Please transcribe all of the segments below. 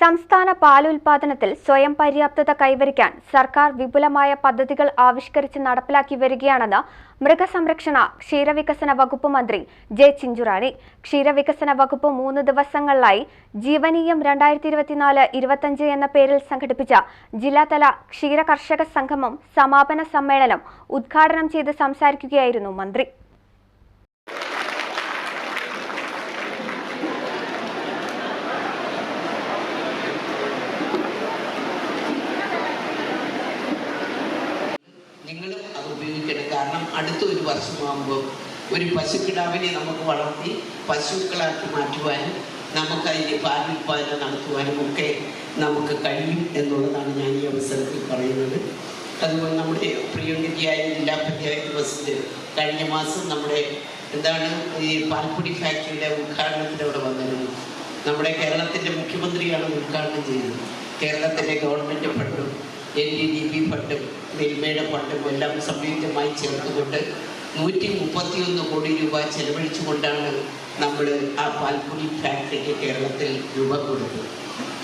സംസ്ഥാന പാലുൽപാദനത്തിൽ സ്വയം പര്യാപ്തത കൈവരിക്കാൻ സർക്കാർ വിപുലമായ പദ്ധതികൾ ആവിഷ്കരിച്ച് നടപ്പിലാക്കി വരികയാണെന്ന് മൃഗസംരക്ഷണ ക്ഷീരവികസന വകുപ്പ് മന്ത്രി ജെ ചിഞ്ചുറാണി. ക്ഷീരവികസന വകുപ്പ് മൂന്ന് ദിവസങ്ങളിലായി ജീവനീയം രണ്ടായിരത്തി ഇരുപത്തിനാല് ഇരുപത്തഞ്ച് എന്ന പേരിൽ സംഘടിപ്പിച്ച ജില്ലാതല ക്ഷീര കർഷക സംഗമം സമാപന സമ്മേളനം ഉദ്ഘാടനം ചെയ്ത് സംസാരിക്കുകയായിരുന്നു മന്ത്രി. കാരണം അടുത്ത ഒരു വർഷമാകുമ്പോൾ ഒരു പശുക്കിടാവിനെ നമുക്ക് വളർത്തി പശുക്കളാക്കി മാറ്റുവാനും നമുക്ക് അതിന്റെ പാലുൽപാദനം നടത്തുവാനും ഒക്കെ നമുക്ക് കഴിയും എന്നുള്ളതാണ് ഞാൻ ഈ അവസരത്തിൽ പറയുന്നത്. അതുപോലെ നമ്മുടെ പ്രിയങ്കരിയായ ജില്ലാ പഞ്ചായത്ത് പ്രസിഡന്റ് കഴിഞ്ഞ മാസം നമ്മുടെ എന്താണ് ഈ പാൽപ്പൊടി ഫാക്ടറിയുടെ ഉദ്ഘാടനത്തിന് അവിടെ വന്നിരുന്നു. നമ്മുടെ കേരളത്തിന്റെ മുഖ്യമന്ത്രിയാണ് ഉദ്ഘാടനം ചെയ്തത്. കേരളത്തിന്റെ ഗവൺമെന്റ് ഫണ്ടും എൻ ഡി ഡി ബി ഫണ്ടും മിൽമയുടെ ഫണ്ടും എല്ലാം സംയുക്തമായി ചേർത്തുകൊണ്ട് നൂറ്റി മുപ്പത്തിയൊന്ന് കോടി രൂപ ചെലവഴിച്ചുകൊണ്ടാണ് നമ്മൾ ആ പാൽപ്പൊടി ഫാക്ടറിക്ക് കേരളത്തിൽ രൂപം കൊടുത്തത്.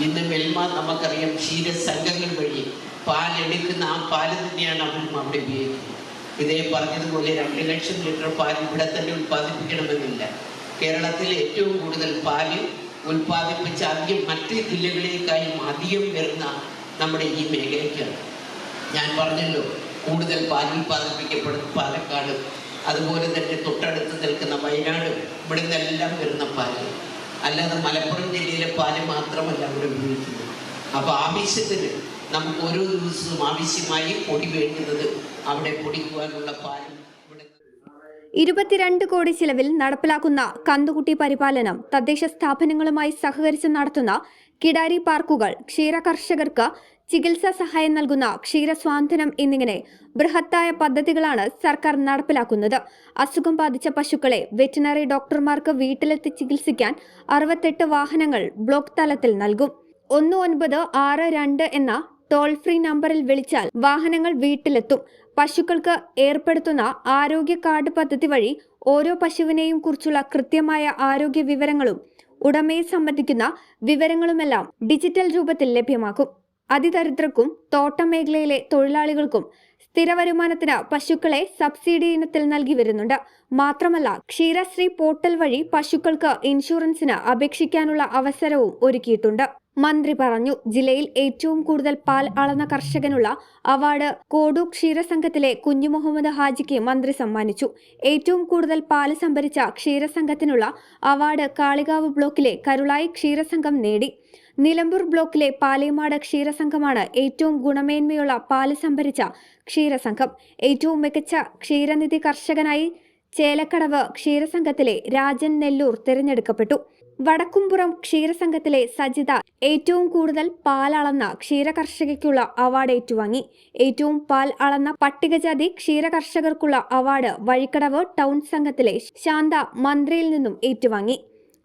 ഇന്ന് മെൽമ നമുക്കറിയാം ക്ഷീരസംഘങ്ങൾ വഴി പാലെടുക്കുന്ന ആ പാൽ തന്നെയാണ് അവരും അവിടെ ഉപയോഗിക്കുന്നത്. ഇതേ പറഞ്ഞതുപോലെ രണ്ട് ലക്ഷം ലിറ്റർ പാൽ ഇവിടെ തന്നെ ഉൽപ്പാദിപ്പിക്കണമെന്നില്ല. കേരളത്തിൽ ഏറ്റവും കൂടുതൽ പാൽ ഉൽപ്പാദിപ്പിച്ച അധികം മറ്റ് ജില്ലകളേക്കാളും അധികം വരുന്ന നമ്മുടെ ഈ മേഖലയ്ക്കാണ്. ഞാൻ പറഞ്ഞല്ലോ കൂടുതൽ പാൽ ഉൽപ്പാദിപ്പിക്കപ്പെടുന്ന പാലക്കാട്. അതുപോലെ തന്നെ തൊട്ടടുത്ത് നിൽക്കുന്ന വയനാട്. ഇവിടെ നിന്നെല്ലാം വരുന്ന പാൽ. അല്ലാതെ മലപ്പുറം ജില്ലയിലെ പാൽ മാത്രമല്ല അവിടെ ഉപയോഗിക്കുന്നത്. അപ്പോൾ ആവശ്യത്തിന് നമുക്ക് ഓരോ ദിവസവും ആവശ്യമായി പൊടി വേണ്ടുന്നത് അവിടെ പൊടിക്കുവാനുള്ള പാലും ഇരുപത്തിരണ്ട് കോടി ചിലവിൽ നടപ്പിലാക്കുന്ന കന്നുകുട്ടി പരിപാലനം തദ്ദേശ സ്ഥാപനങ്ങളുമായി സഹകരിച്ച് നടത്തുന്ന കിടാരി പാർക്കുകൾ ക്ഷീര കർഷകർക്ക് ചികിത്സാ സഹായം നൽകുന്ന ക്ഷീരസ്വാന്തനം എന്നിങ്ങനെ ബൃഹത്തായ പദ്ധതികളാണ് സർക്കാർ നടപ്പിലാക്കുന്നത്. അസുഖം ബാധിച്ച പശുക്കളെ വെറ്റിനറി ഡോക്ടർമാർക്ക് വീട്ടിലെത്തി ചികിത്സിക്കാൻ അറുപത്തെട്ട് വാഹനങ്ങൾ ബ്ലോക്ക് തലത്തിൽ നൽകും. ഒന്ന് ഒൻപത് ആറ് രണ്ട് എന്ന ടോൾ ഫ്രീ നമ്പറിൽ വിളിച്ചാൽ വാഹനങ്ങൾ വീട്ടിലെത്തും. പശുക്കൾക്ക് ഏർപ്പെടുത്തുന്ന ആരോഗ്യ കാർഡ് പദ്ധതി വഴി ഓരോ പശുവിനെയും കുറിച്ചുള്ള കൃത്യമായ ആരോഗ്യ വിവരങ്ങളും ഉടമയെ സംബന്ധിക്കുന്ന വിവരങ്ങളുമെല്ലാം ഡിജിറ്റൽ രൂപത്തിൽ ലഭ്യമാക്കും. അതിദരിദ്രർക്കും തോട്ടം മേഖലയിലെ തൊഴിലാളികൾക്കും സ്ഥിര വരുമാനത്തിന് പശുക്കളെ സബ്സിഡി ഇനത്തിൽ നൽകി വരുന്നുണ്ട്. മാത്രമല്ല ക്ഷീരശ്രീ പോർട്ടൽ വഴി പശുക്കൾക്ക് ഇൻഷുറൻസിന് അപേക്ഷിക്കാനുള്ള അവസരവും ഒരുക്കിയിട്ടുണ്ട്. മന്ത്രി പറഞ്ഞു ജില്ലയിൽ ഏറ്റവും കൂടുതൽ പാൽ അളന്ന കർഷകനുള്ള അവാർഡ് കോടു ക്ഷീരസംഘത്തിലെ കുഞ്ഞു മുഹമ്മദ് ഹാജിക്ക് മന്ത്രി സമ്മാനിച്ചു. ഏറ്റവും കൂടുതൽ പാൽ സംഭരിച്ച ക്ഷീരസംഘത്തിനുള്ള അവാർഡ് കാളികാവ് ബ്ലോക്കിലെ കരുളായി ക്ഷീരസംഘം നേടി. നിലമ്പൂർ ബ്ലോക്കിലെ പാലേമാട് ക്ഷീരസംഘമാണ് ഏറ്റവും ഗുണമേന്മയുള്ള പാൽ സംഭരിച്ച ക്ഷീരസംഘം. ഏറ്റവും മികച്ച ക്ഷീരനിധി കർഷകനായി ചേലക്കടവ് ക്ഷീരസംഘത്തിലെ രാജൻ നെല്ലൂർ തിരഞ്ഞെടുക്കപ്പെട്ടു. വടക്കുംപുറം ക്ഷീരസംഘത്തിലെ സജിത ഏറ്റവും കൂടുതൽ പാൽ അളന്ന ക്ഷീരകർഷകയ്ക്കുള്ള അവാർഡ് ഏറ്റുവാങ്ങി. ഏറ്റവും പാൽ അളന്ന പട്ടികജാതി ക്ഷീരകർഷകർക്കുള്ള അവാർഡ് വഴിക്കടവ് ടൗൺ സംഘത്തിലെ ശാന്ത മന്ത്രിയിൽ നിന്നും ഏറ്റുവാങ്ങി.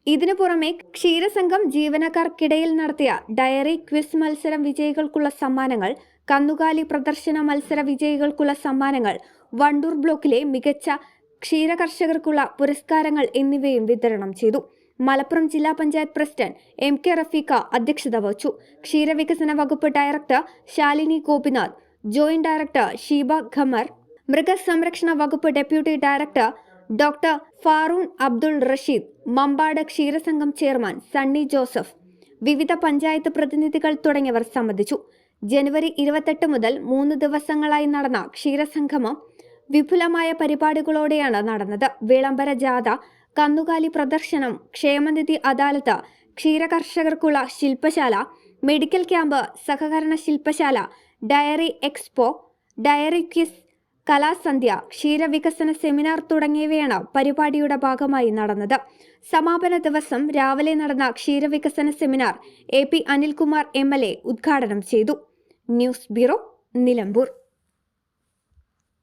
ഇതിനു പുറമെ ക്ഷീരസംഘം ജീവനക്കാർക്കിടയിൽ നടത്തിയ ഡയറി ക്വിസ് മത്സരം വിജയികൾക്കുള്ള സമ്മാനങ്ങൾ കന്നുകാലി പ്രദർശന മത്സര വിജയികൾക്കുള്ള സമ്മാനങ്ങൾ വണ്ടൂർ ബ്ലോക്കിലെ മികച്ച ക്ഷീരകർഷകർക്കുള്ള പുരസ്കാരങ്ങൾ എന്നിവയും വിതരണം ചെയ്തു. മലപ്പുറം ജില്ലാ panchayat president M K Rafeekha അധ്യക്ഷത വഹിച്ചു. ക്ഷീരവികസന വകുപ്പ് director Shalini Gopinath joint director Sheeba Khamar മൃഗസംരക്ഷണ വകുപ്പ് deputy director doctor Faroon Abdul Rasheed Mampad ക്ഷീരസംഘം chairman Sunny Joseph വിവിധ പഞ്ചായത്ത് പ്രതിനിധികൾ തുടങ്ങിയവർ സംബന്ധിച്ചു. ജനുവരി ഇരുപത്തെട്ട് മുതൽ മൂന്ന് ദിവസങ്ങളായി നടന്ന ക്ഷീരസംഗമം വിപുലമായ പരിപാടികളോടെയാണ് നടന്നത്. വിളംബര ജാഥ കന്നുകാലി പ്രദർശനം ക്ഷേമനിധി അദാലത്ത് ക്ഷീരകർഷകർക്കുള്ള ശില്പശാല മെഡിക്കൽ ക്യാമ്പ് സഹകരണ ശില്പശാല ഡയറി എക്സ്പോ ഡയറി ക്വിസ് കലാസന്ധ്യ ക്ഷീരവികസന സെമിനാർ തുടങ്ങിയവയാണ് പരിപാടിയുടെ ഭാഗമായി നടന്നത്. സമാപന ദിവസം രാവിലെ നടന്ന ക്ഷീരവികസന seminar A P Anilkumar M L A ഉദ്ഘാടനം ചെയ്തു. News bureau Nilambur.